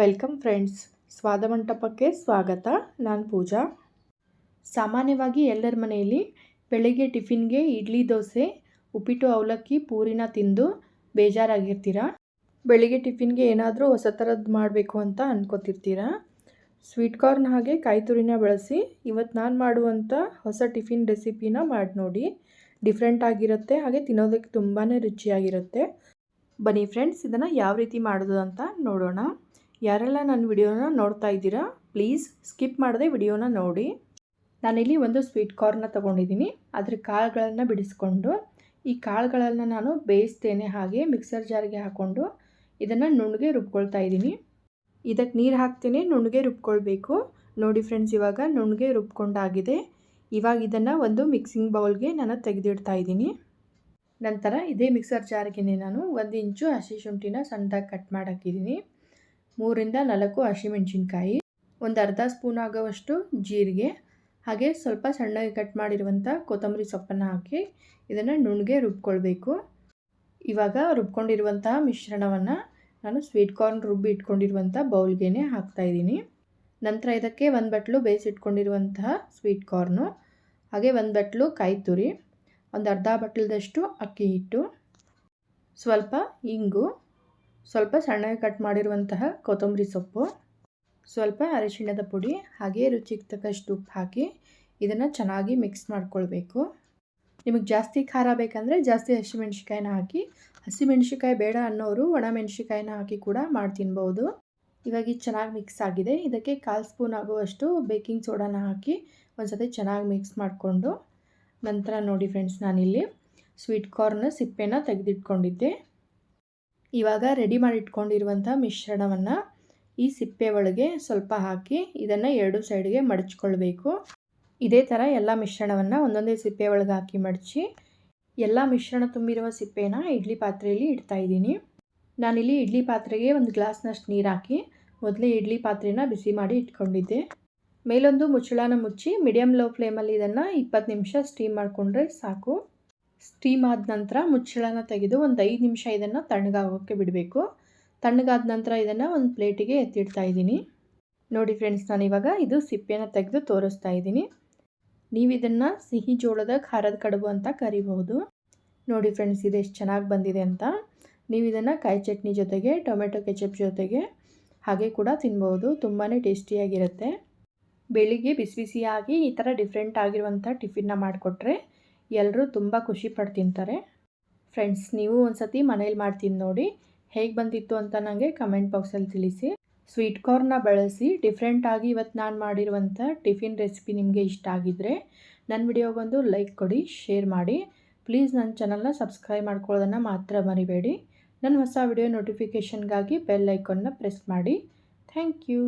Welcome friends. ಸ್ವಾದ ಮಂಟಪಕ್ಕೆ ಸ್ವಾಗತ. ನಾನು ಪೂಜಾ. ಸಾಮಾನ್ಯವಾಗಿ ಎಲ್ಲರ ಮನೆಯಲ್ಲಿ ಬೆಳಗ್ಗೆ ಟಿಫಿನ್ಗೆ ಇಡ್ಲಿ ದೋಸೆ, ಉಪ್ಪಿಟ್ಟು ಅವಲಕ್ಕಿ, ಪೂರಿನ ತಿಂದು ಬೇಜಾರಾಗಿರ್ತೀರ? ಬೆಳಿಗ್ಗೆ ಟಿಫಿನ್ಗೆ ಏನಾದರೂ ಹೊಸ ಥರದ್ದು ಮಾಡಬೇಕು ಅಂತ ಅಂದ್ಕೋತಿರ್ತೀರಾ ಸ್ವೀಟ್ ಕಾರ್ನ್ ಹಾಗೆ ಕಾಯಿ ತುರಿನ ಬಳಸಿ ಇವತ್ತು ನಾನು ಮಾಡುವಂಥ ಹೊಸ ಟಿಫಿನ್ ರೆಸಿಪಿನ ಮಾಡಿ ನೋಡಿ. ಡಿಫ್ರೆಂಟ್ ಆಗಿರುತ್ತೆ, ಹಾಗೆ ತಿನ್ನೋದಕ್ಕೆ ತುಂಬಾ ರುಚಿಯಾಗಿರುತ್ತೆ. ಬನ್ನಿ ಫ್ರೆಂಡ್ಸ್, ಇದನ್ನು ಯಾವ ರೀತಿ ಮಾಡೋದು ಅಂತ ನೋಡೋಣ. ಯಾರೆಲ್ಲ ನನ್ನ ವಿಡಿಯೋನ ನೋಡ್ತಾ ಇದ್ದೀರಾ ಪ್ಲೀಸ್ ಸ್ಕಿಪ್ ಮಾಡದೆ ವಿಡಿಯೋನ ನೋಡಿ. ನಾನಿಲ್ಲಿ ಒಂದು ಸ್ವೀಟ್ ಕಾರ್ನ ತೊಗೊಂಡಿದ್ದೀನಿ. ಅದ್ರ ಕಾಳುಗಳನ್ನು ಬಿಡಿಸ್ಕೊಂಡು, ಈ ಕಾಳುಗಳನ್ನು ನಾನು ಬೇಯಿಸ್ತೇನೆ ಹಾಗೆ ಮಿಕ್ಸರ್ ಜಾರಿಗೆ ಹಾಕ್ಕೊಂಡು ಇದನ್ನು ನುಣ್ಣಗೆ ರುಬ್ಕೊಳ್ತಾ ಇದ್ದೀನಿ. ಇದಕ್ಕೆ ನೀರು ಹಾಕ್ತೇನೆ, ನುಣ್ಣಗೆ ರುಬ್ಕೊಳ್ಬೇಕು. ನೋಡಿ ಫ್ರೆಂಡ್ಸ್ ಇವಾಗ ನುಣ್ಣಗೆ ರುಬ್ಕೊಂಡಾಗಿದೆ. ಇವಾಗ ಇದನ್ನು ಒಂದು ಮಿಕ್ಸಿಂಗ್ ಬೌಲ್ಗೆ ನಾನು ತೆಗೆದಿಡ್ತಾ ಇದ್ದೀನಿ. ನಂತರ ಇದೇ ಮಿಕ್ಸರ್ ಜಾರ್ಗೆ ನಾನು ಒಂದು ಇಂಚು ಹಸಿ ಶುಂಠಿನ ಸಣ್ಣದಾಗಿ ಕಟ್ ಮಾಡಿ ಹಾಕಿದ್ದೀನಿ ಮೂರಿಂದ ನಾಲ್ಕು ಹಸಿಮೆಣಸಿನ್ಕಾಯಿ, ಒಂದು ಅರ್ಧ ಸ್ಪೂನ್ ಆಗೋವಷ್ಟು ಜೀರಿಗೆ, ಹಾಗೆ ಸ್ವಲ್ಪ ಸಣ್ಣಗೆ ಕಟ್ ಮಾಡಿರುವಂಥ ಕೊತ್ತಂಬರಿ ಸೊಪ್ಪನ್ನು ಹಾಕಿ ಇದನ್ನು ನುಣ್ಣಗೆ ರುಬ್ಕೊಳ್ಬೇಕು. ಇವಾಗ ರುಬ್ಕೊಂಡಿರುವಂತಹ ಮಿಶ್ರಣವನ್ನು ನಾನು ಸ್ವೀಟ್ ಕಾರ್ನ್ ರುಬ್ಬಿ ಇಟ್ಕೊಂಡಿರುವಂಥ ಬೌಲ್ಗೆ ಹಾಕ್ತಾಯಿದ್ದೀನಿ ನಂತರ ಇದಕ್ಕೆ ಒಂದು ಬಟ್ಲು ಬೇಯಿಸಿಟ್ಕೊಂಡಿರುವಂತಹ ಸ್ವೀಟ್ ಕಾರ್ನು ಹಾಗೆ ಒಂದು ಬಟ್ಲು ಕಾಯಿ ತುರಿ ಒಂದು ಅರ್ಧ ಬಟ್ಲದಷ್ಟು ಅಕ್ಕಿ ಹಿಟ್ಟು, ಸ್ವಲ್ಪ ಇಂಗು ಸ್ವಲ್ಪ ಸಣ್ಣಗೆ ಕಟ್ ಮಾಡಿರುವಂತಹ ಕೊತ್ತಂಬರಿ ಸೊಪ್ಪು, ಸ್ವಲ್ಪ ಅರಿಶಿಣದ ಪುಡಿ, ಹಾಗೆ ರುಚಿಗೆ ತಕ್ಕಷ್ಟು ಉಪ್ಪು ಹಾಕಿ ಇದನ್ನು ಚೆನ್ನಾಗಿ ಮಿಕ್ಸ್ ಮಾಡ್ಕೊಳ್ಬೇಕು. ನಿಮಗೆ ಜಾಸ್ತಿ ಖಾರ ಬೇಕಂದರೆ ಜಾಸ್ತಿ ಹಸಿಮೆಣ್ಸಿಕಾಯಿನ ಹಾಕಿ ಹಸಿಮೆಣ್ಸಿಕಾಯಿ ಬೇಡ ಅನ್ನೋರು ಒಣ ಮೆಣಸಿಕಾಯಿನ ಹಾಕಿ ಕೂಡ ಮಾಡಿ ತಿನ್ಬೋದು. ಇವಾಗ ಚೆನ್ನಾಗಿ ಮಿಕ್ಸ್ ಆಗಿದೆ. ಇದಕ್ಕೆ ಕಾಲು ಸ್ಪೂನ್ ಆಗುವಷ್ಟು ಬೇಕಿಂಗ್ ಸೋಡಾನ ಹಾಕಿ ಒಂದು ಸತಿ ಚೆನ್ನಾಗಿ ಮಿಕ್ಸ್ ಮಾಡಿಕೊಂಡು, ನಂತರ ನೋಡಿ ಫ್ರೆಂಡ್ಸ್ ನಾನಿಲ್ಲಿ ಸ್ವೀಟ್ ಕಾರ್ನ್ ಸಿಪ್ಪೆನ ತೆಗೆದಿಟ್ಕೊಂಡಿದ್ದೆ. ಇವಾಗ ರೆಡಿ ಮಾಡಿ ಇಟ್ಕೊಂಡಿರುವಂಥ ಮಿಶ್ರಣವನ್ನು ಈ ಸಿಪ್ಪೆ ಒಳಗೆ ಸ್ವಲ್ಪ ಹಾಕಿ ಇದನ್ನು ಎರಡು ಸೈಡ್ಗೆ ಮಡಚ್ಕೊಳ್ಬೇಕು. ಇದೇ ಥರ ಎಲ್ಲ ಮಿಶ್ರಣವನ್ನು ಒಂದೊಂದೇ ಸಿಪ್ಪೆ ಒಳಗೆ ಹಾಕಿ ಮಡಚಿ ಎಲ್ಲ ಮಿಶ್ರಣ ತುಂಬಿರುವ ಸಿಪ್ಪೆನ ಇಡ್ಲಿ ಪಾತ್ರೆಯಲ್ಲಿ ಇಡ್ತಾ ಇದ್ದೀನಿ. ನಾನಿಲ್ಲಿ ಇಡ್ಲಿ ಪಾತ್ರೆಗೆ ಒಂದು ಗ್ಲಾಸ್ನಷ್ಟು ನೀರು ಹಾಕಿ ಮೊದಲೇ ಇಡ್ಲಿ ಪಾತ್ರೆನ ಬಿಸಿ ಮಾಡಿ ಇಟ್ಕೊಂಡಿದ್ದೆ. ಮೇಲೊಂದು ಮುಚ್ಚಳನ ಮುಚ್ಚಿ ಮೀಡಿಯಮ್ ಲೋ ಫ್ಲೇಮಲ್ಲಿ ಇದನ್ನು ಇಪ್ಪತ್ತು ನಿಮಿಷ ಸ್ಟೀಮ್ ಮಾಡಿಕೊಂಡ್ರೆ ಸಾಕು. ಸ್ಟೀಮ್ ಆದ ನಂತರ ಮುಚ್ಚಳನ ತೆಗೆದು ಒಂದು ಐದು ನಿಮಿಷ ಇದನ್ನು ತಣ್ಣಗಾಗೋಕ್ಕೆ ಬಿಡಬೇಕು. ತಣ್ಣಗಾದ ನಂತರ ಇದನ್ನು ಒಂದು ಪ್ಲೇಟಿಗೆ ಎತ್ತಿಡ್ತಾ ಇದ್ದೀನಿ. ನೋಡಿ ಫ್ರೆಂಡ್ಸ್ ನಾನು ಇವಾಗ ಇದು ಸಿಪ್ಪೆನ ತೆಗೆದು ತೋರಿಸ್ತಾ ಇದ್ದೀನಿ. ನೀವು ಇದನ್ನು ಸಿಹಿ ಜೋಳದ ಖಾರದ ಕಡುಬು ಅಂತ ಕರಿಬಹುದು. ನೋಡಿ ಫ್ರೆಂಡ್ಸ್ ಇದು ಎಷ್ಟು ಚೆನ್ನಾಗಿ ಬಂದಿದೆ ಅಂತ. ನೀವು ಇದನ್ನು ಕಾಯಿ ಚಟ್ನಿ ಜೊತೆಗೆ, ಟೊಮೆಟೊ ಕೆಚಪ್ ಜೊತೆಗೆ ಹಾಗೆ ಕೂಡ ತಿನ್ಬೋದು ತುಂಬಾ ಟೇಸ್ಟಿಯಾಗಿರುತ್ತೆ. ಬೆಳಿಗ್ಗೆ ಬಿಸಿ ಬಿಸಿಯಾಗಿ ಈ ಥರ ಡಿಫ್ರೆಂಟ್ ಆಗಿರುವಂಥ ಟಿಫಿನ್ನ ಮಾಡಿಕೊಟ್ರೆ ಎಲ್ಲರೂ ತುಂಬ ಖುಷಿ ಪಟ್ಟು ತಿಂತಾರೆ ಫ್ರೆಂಡ್ಸ್ ನೀವು ಒಂದು ಸತಿ ಮನೇಲಿ ಮಾಡ್ತೀನಿ ನೋಡಿ. ಹೇಗೆ ಬಂದಿತ್ತು ಅಂತ ನನಗೆ ಕಮೆಂಟ್ ಬಾಕ್ಸಲ್ಲಿ ತಿಳಿಸಿ. ಸ್ವೀಟ್ ಕಾರ್ನ ಬಳಸಿ ಡಿಫ್ರೆಂಟಾಗಿ ಇವತ್ತು ನಾನು ಮಾಡಿರುವಂಥ ಟಿಫಿನ್ ರೆಸಿಪಿ ನಿಮಗೆ ಇಷ್ಟ ಆಗಿದ್ದರೆ ನನ್ನ ವಿಡಿಯೋಗೊಂದು ಲೈಕ್ ಕೊಡಿ ಶೇರ್ ಮಾಡಿ. ಪ್ಲೀಸ್ ನನ್ನ ಚಾನಲ್ನ ಸಬ್ಸ್ಕ್ರೈಬ್ ಮಾಡ್ಕೊಳ್ಳೋದನ್ನು ಮಾತ್ರ ಮರಿಬೇಡಿ. ನನ್ನ ಹೊಸ ವಿಡಿಯೋ ನೋಟಿಫಿಕೇಷನ್ಗಾಗಿ ಬೆಲ್ ಐಕಾನ್ನ ಪ್ರೆಸ್ ಮಾಡಿ. Thank you